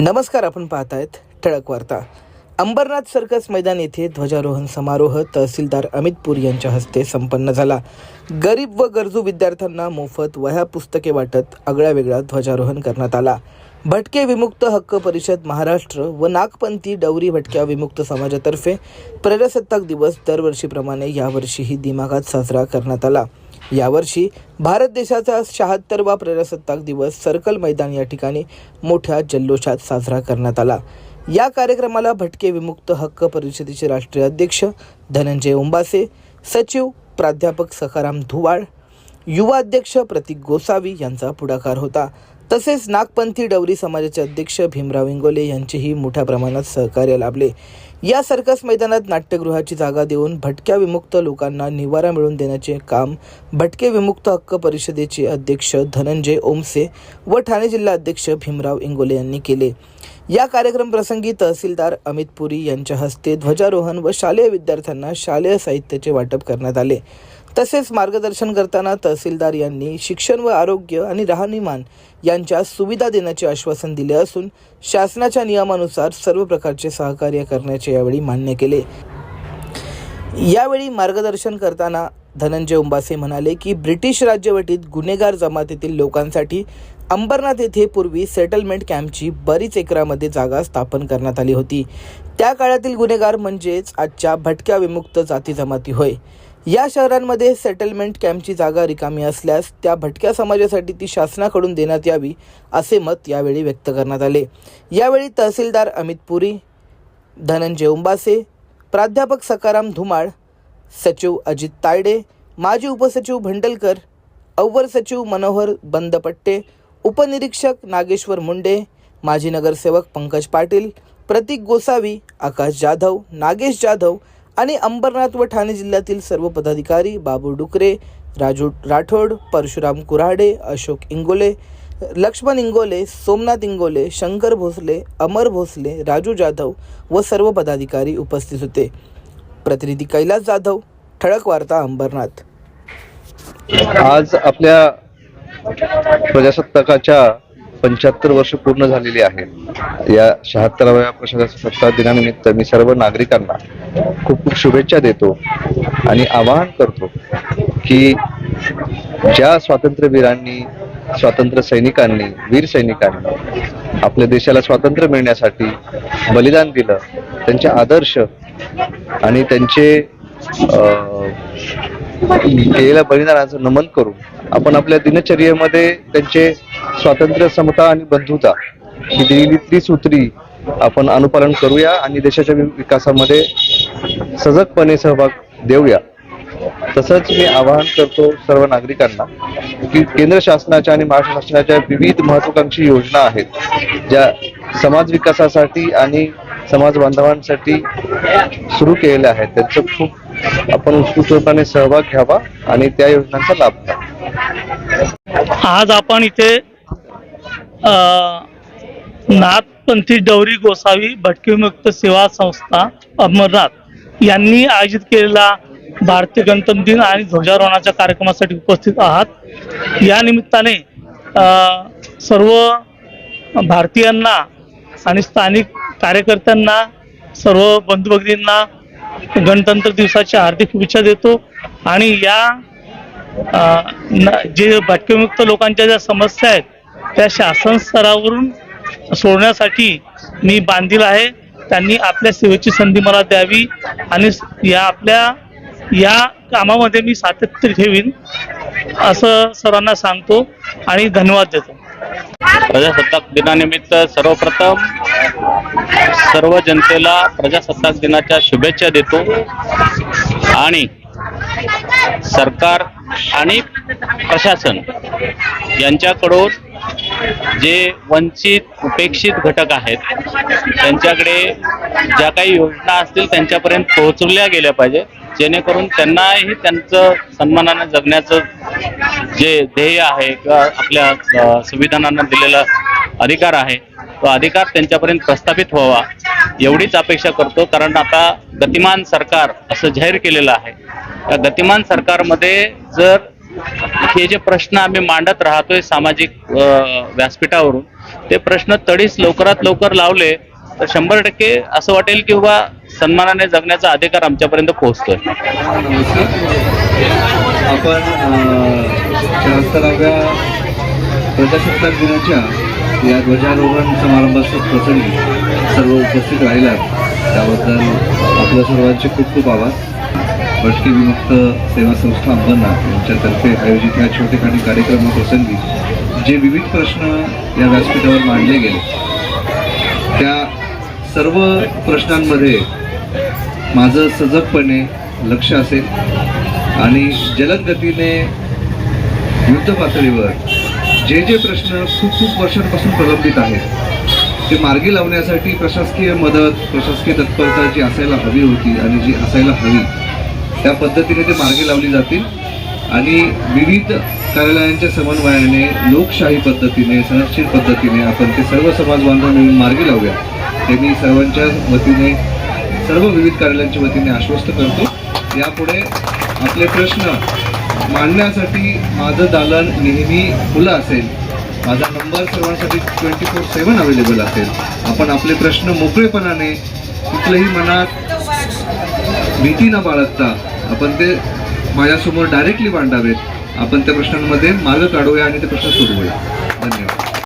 नमस्कार आपण पाहतायत ठळक वार्ता. अंबरनाथ सर्कस मैदान येथे ध्वजारोहण समारोह तहसीलदार अमित पूर यांच्या हस्ते संपन्न झाला. गरीब व गरजू विद्यार्थ्यांना मोफत वह्या पुस्तके वाटत आगळ्या वेगळा ध्वजारोहण करण्यात आला. भटके विमुक्त हक्क परिषद महाराष्ट्र व नागपंथी डवरी भटक्या विमुक्त समाजातर्फे प्रजासत्ताक दिवस दरवर्षीप्रमाणे यावर्षीही दिमागात साजरा करण्यात आला. यावर्षी भारत देशाचा शहात्तरवा प्रजासत्ताक दिवस सर्कल मैदान या ठिकाणी मोठ्या जल्लोषात साजरा करण्यात आला. या कार्यक्रमाला भटके विमुक्त हक्क परिषदेचे राष्ट्रीय अध्यक्ष धनंजय उंबासे सचिव प्राध्यापक सखाराम धुवाळ युवा अध्यक्ष प्रतीक गोसावी यांचा पुढाकार होता. तसेच नागपंथी डवरी समाजाचे अध्यक्ष भीमराव इंगोले यांचेही मोठ्या प्रमाणात सहकार्य लाभले. या सर्कस मैदानात नाट्यगृहाची जागा देऊन भटक्या विमुक्त लोकांना निवारा मिळवून देण्याचे काम भटके विमुक्त हक्क परिषदेचे अध्यक्ष धनंजय ओमसे व ठाणे जिल्हा अध्यक्ष भीमराव इंगोले यांनी केले. या कार्यक्रम प्रसंगी तहसीलदार अमित पुरी यांच्या हस्ते ध्वजारोहण व शालेय विद्यार्थ्यांना शालेय साहित्याचे वाटप करण्यात आले. तसेच मार्गदर्शन करताना तहसीलदार यांनी शिक्षण व आरोग्य आणि राहणीमान यांच्या सुविधा देण्याचे आश्वासन दिले असून शासनाच्या नियमानुसार सर्व प्रकारचे सहकार्य करण्याचे यावेळी मान्य केले. यावेळी मार्गदर्शन करताना धनंजय उंबासे म्हणाले की ब्रिटिश राज्यवटीत गुन्हेगार जमातीतील लोकांसाठी अंबरनाथ येथे पूर्वी सेटलमेंट कॅम्पची बरीच एकरामध्ये जागा स्थापन करण्यात आली होती. त्या काळातील गुन्हेगार म्हणजेच आजच्या भटक्या विमुक्त जाती जमाती होय. या शहरांमध्ये सेटलमेंट कॅम्पची जागा रिकामी असल्यास त्या भटक्या समाजासाठी ती शासनाकडून देण्यात यावी असे मत यावेळी व्यक्त करण्यात आले. यावेळी तहसीलदार अमित पुरी धनंजय उंबासे प्राध्यापक सकाराम धुमाळ सचिव अजित तायडे माजी उपसचिव भंडलकर अव्वल सचिव मनोहर बंदपट्टे उपनिरीक्षक नागेश्वर मुंडे माजी नगरसेवक पंकज पाटील प्रतीक गोसावी आकाश जाधव नागेश जाधव आणि अंबरनाथ व ठाणे जिल्ह्यातील सर्व पदाधिकारी बाबू डुकरे राजू राठोड परशुराम कुऱ्हाडे अशोक इंगोले लक्ष्मण इंगोले सोमनाथ इंगोले शंकर भोसले अमर भोसले राजू जाधव व सर्व पदाधिकारी उपस्थित होते. प्रतिनिधी कैलास जाधव ठळक वार्ता अंबरनाथ. आज आपल्या प्रजासत्ताकाच्या पंच्याहत्तर वर्ष पूर्ण झालेली आहे. या शहात्तराव्या सत्ता दिनानिमित्त मी सर्व नागरिकांना खूप खूप शुभेच्छा देतो आणि आवाहन करतो की ज्या स्वातंत्र्यवीरांनी स्वातंत्र्य सैनिकांनी वीर सैनिकांनी आपल्या देशाला स्वातंत्र्य मिळण्यासाठी बलिदान दिलं त्यांचे आदर्श आणि त्यांचे अं, केलेल्या बलिदानाचं नमन करून आपण आपल्या दिनचर्येमध्ये त्यांचे स्वातंत्र्य समता आणि बंधुता ही दिलेली त्रिसूत्री आपण अनुपालन करूया आणि देशाच्या विकासामध्ये सजगपणे सहभाग देऊया. तसंच मी आवाहन करतो सर्व नागरिकांना की केंद्र शासनाच्या आणि महाराष्ट्र शासनाच्या विविध महत्वाकांक्षी योजना आहेत ज्या समाज विकासासाठी आणि समाज बांधवांसाठी सुरू केलेल्या आहेत. त्यांचं खूप आपण उत्स्फूर्तपणे सहभाग घ्यावा आणि त्या योजनांचा लाभ घ्यावा. आज आपण इथे नाथपंथी डवरी गोसावी भटकीमुक्त सेवा संस्था अमरनाथ यांनी आयोजित केलेला भारतीय गणतंत्र दिन आणि ध्वजारोहणाच्या कार्यक्रमासाठी उपस्थित आहात. या निमित्ताने सर्व भारतीयांना आणि स्थानिक कार्यकर्त्यांना सर्व बंधू भगिनींना गणतंत्र दिवसाच्या हार्दिक शुभेच्छा देतो. आणि या जे भटकेमुक्त लोकांच्या ज्या समस्या आहेत त्या शासन स्तरावरून सोडण्यासाठी मी बांधील आहे. त्यांनी आपल्या सेवेची संधी मला द्यावी आणि या आपल्या या कामामध्ये मी सातत्य ठेवीन असं सर्वांना सांगतो आणि धन्यवाद देतो. प्रजासत्ताक दिनानिमित्त सर्वप्रथम सर्व जनतेला प्रजासत्ताक दिनाच्या शुभेच्छा देतो. आणि सरकार आणि प्रशासन यांच्याकडून जे वंचित उपेक्षित घटक आहेत त्यांच्याकडे ज्या काही योजना असतील त्यांच्यापर्यंत पोहोचवल्या गेल्या पाहिजे जेणेकरून त्यांनाही त्यांचं सन्मानाने जगण्याचं जे ध्येय आहे किंवा आपल्या संविधानानं दिलेला अधिकार आहे तो अधिकार त्यांच्यापर्यंत प्रस्थापित व्हावा एवढीच अपेक्षा करतो. कारण आता गतिमान सरकार असं जाहीर केलेलं आहे. त्या गतिमान सरकारमध्ये जर हे जे प्रश्न आम्ही मांडत राहतोय सामाजिक व्यासपीठावरून ते प्रश्न तडीस लवकरात लवकर लावले तर शंभर टक्के असं वाटेल की बाबा सन्मानाने जगण्याचा अधिकार आमच्यापर्यंत पोहोचतोय. आपण शहात्तराव्या प्रजासत्ताक दिनाच्या या ध्वजारोहण समारंभाच्या प्रसंगी सर्व उपस्थित राहिला त्याबद्दल आपल्या सर्वांचे खूप खूप आभार. भटकी विमुक्त सेवा संस्था अंबरना यांच्यातर्फे आयोजित या छोटेखानी कार्यक्रमाप्रसंगी जे विविध प्रश्न या व्यासपीठावर मांडले गेले त्या सर्व प्रश्नांमध्ये माझं सजगपणे लक्ष असेल आणि जलद गतीने युद्ध पातळीवर जे जे प्रश्न खूप खूप वर्षांपासून प्रलंबित आहेत ते मार्गी लावण्यासाठी प्रशासकीय मदत प्रशासकीय तत्परता जी असायला हवी होती आणि जी असायला हवी त्या पद्धतीने ते मार्गी लावली जातील. आणि विविध कार्यालयांच्या समन्वयाने लोकशाही पद्धतीने संरक्षित पद्धतीने आपण ते सर्व समाज बांधव मिळून मार्गी लावूया हे मी सर्वांच्या वतीने सर्व विविध कार्यालयांच्या वतीने आश्वस्त करतो. यापुढे आपले प्रश्न मांडण्यासाठी माझं दालन नेहमी खुलं असेल. माझा नंबर सर्वांसाठी ट्वेंटी फोर सेवन अवेलेबल असेल. आपण आपले प्रश्न मोकळेपणाने कुठलंही मनात भीती न बाळगता आपण ते माझ्यासमोर डायरेक्टली मांडावेत. आपण त्या प्रश्नांमध्ये मार्ग काढूया आणि ते प्रश्न सोडवूया.